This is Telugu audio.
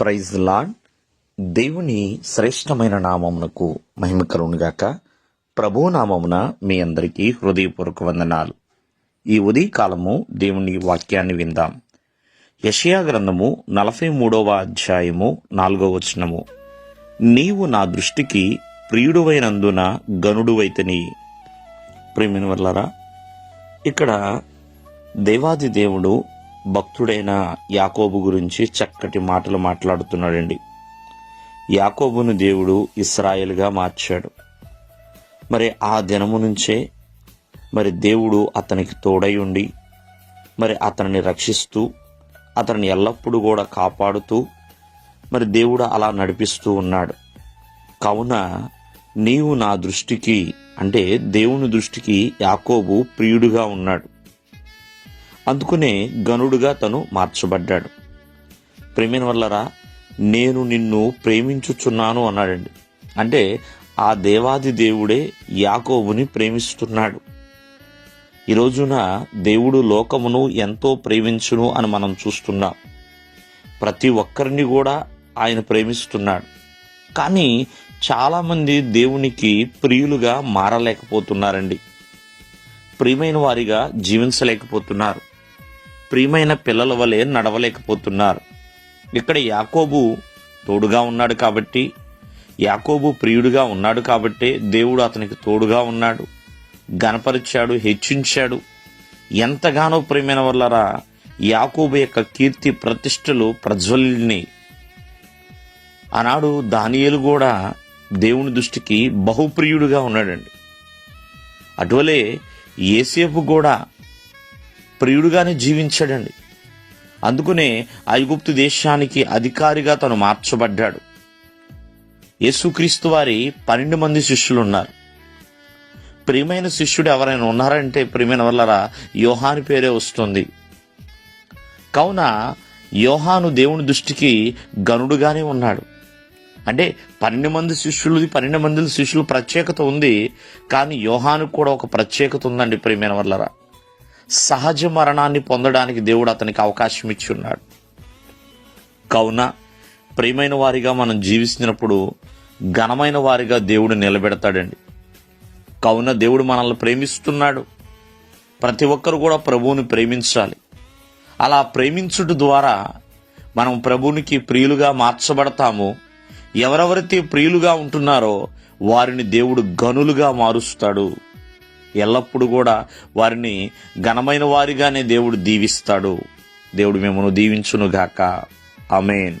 ప్రైజ్ లాడ్ దేవుని శ్రేష్టమైన నామమునకు మహిమ కలుగునుగాక ప్రభు నామమున మీ అందరికీ హృదయపూర్వక వందనాలు. ఈ ఉదయకాలము దేవుని వాక్యాన్ని విందాం. యషయా గ్రంథము నలభై మూడవ అధ్యాయము నాలుగవ వచనము. నీవు నా దృష్టికి ప్రియుడువైనందున గనుడువైతని ప్రేమిని వల్లరా ఇక్కడ దేవాది దేవుడు భక్తుడైన యాకోబు గురించి చక్కటి మాటలు మాట్లాడుతున్నాడండి. యాకోబును దేవుడు ఇస్రాయేల్గా మార్చాడు. మరి ఆ దినము నుంచే మరి దేవుడు అతనికి తోడై ఉండి మరి అతనిని రక్షిస్తూ అతనిని ఎల్లప్పుడూ కూడా కాపాడుతూ మరి దేవుడు అలా నడిపిస్తూ ఉన్నాడు. కావున నీవు నా దృష్టికి అంటే దేవుని దృష్టికి యాకోబు ప్రియుడుగా ఉన్నాడు. అందుకునే గనుడుగా తను మార్చబడ్డాడు. ప్రేమిన వల్లరా నేను నిన్ను ప్రేమించుచున్నాను అన్నాడండి. అంటే ఆ దేవాది దేవుడే యాకోబుని ప్రేమిస్తున్నాడు. ఈ రోజున దేవుడు లోకమును ఎంతో ప్రేమించును అని మనం చూస్తున్నాం. ప్రతి ఒక్కరిని కూడా ఆయన ప్రేమిస్తున్నాడు. కానీ చాలామంది దేవునికి ప్రియులుగా మారలేకపోతున్నారండి. ప్రియమైన వారిగా జీవించలేకపోతున్నారు. ప్రియమైన పిల్లల వలె నడవలేకపోతున్నారు. ఇక్కడ యాకోబు తోడుగా ఉన్నాడు కాబట్టి యాకోబు ప్రియుడిగా ఉన్నాడు కాబట్టి దేవుడు అతనికి తోడుగా ఉన్నాడు. గనపరిచాడు హెచ్చించాడు. ఎంతగానో ప్రియమైన వల్లరా యాకోబు యొక్క కీర్తి ప్రతిష్టలు ప్రజ్వలిని ఆనాడు దానియలు కూడా దేవుని దృష్టికి బహుప్రియుడుగా ఉన్నాడండి. అటువలే ఏసేపు కూడా ప్రియుడుగానే జీవించాడండి. అందుకునే ఐగుప్తు దేశానికి అధికారిగా తను మార్చబడ్డాడు. యేసుక్రీస్తు వారి పన్నెండు మంది శిష్యులు ఉన్నారు ప్రియమైన శిష్యుడు ఎవరైనా ఉన్నారంటే ప్రియమైన వల్లరా యోహాని పేరే వస్తుంది. కావున యోహాను దేవుని దృష్టికి గనుడుగానే ఉన్నాడు. అంటే పన్నెండు మంది శిష్యులది పన్నెండు మంది శిష్యులు ప్రత్యేకత ఉంది కానీ యోహాను కూడా ఒక ప్రత్యేకత ఉందండి ప్రియమైన వల్లరా సహజ మరణాన్ని పొందడానికి దేవుడు అతనికి అవకాశం ఇచ్చి ఉన్నాడు కావున ప్రియమైన వారిగా మనం జీవిస్తున్నప్పుడు ఘనమైన వారిగా దేవుడు నిలబెడతాడండి. కావున దేవుడు మనల్ని ప్రేమిస్తున్నాడు. ప్రతి ఒక్కరు కూడా ప్రభువుని ప్రేమించాలి. అలా ప్రేమించుట ద్వారా మనం ప్రభునికి ప్రియులుగా మార్చబడతాము. ఎవరెవరైతే ప్రియులుగా ఉంటున్నారో వారిని దేవుడు గనులుగా మారుస్తాడు. ఎల్లప్పుడూ కూడా వారిని ఘనమైన వారిగానే దేవుడు దీవిస్తాడు. దేవుడు మిమ్మల్ని దీవించునుగాక. అమేన్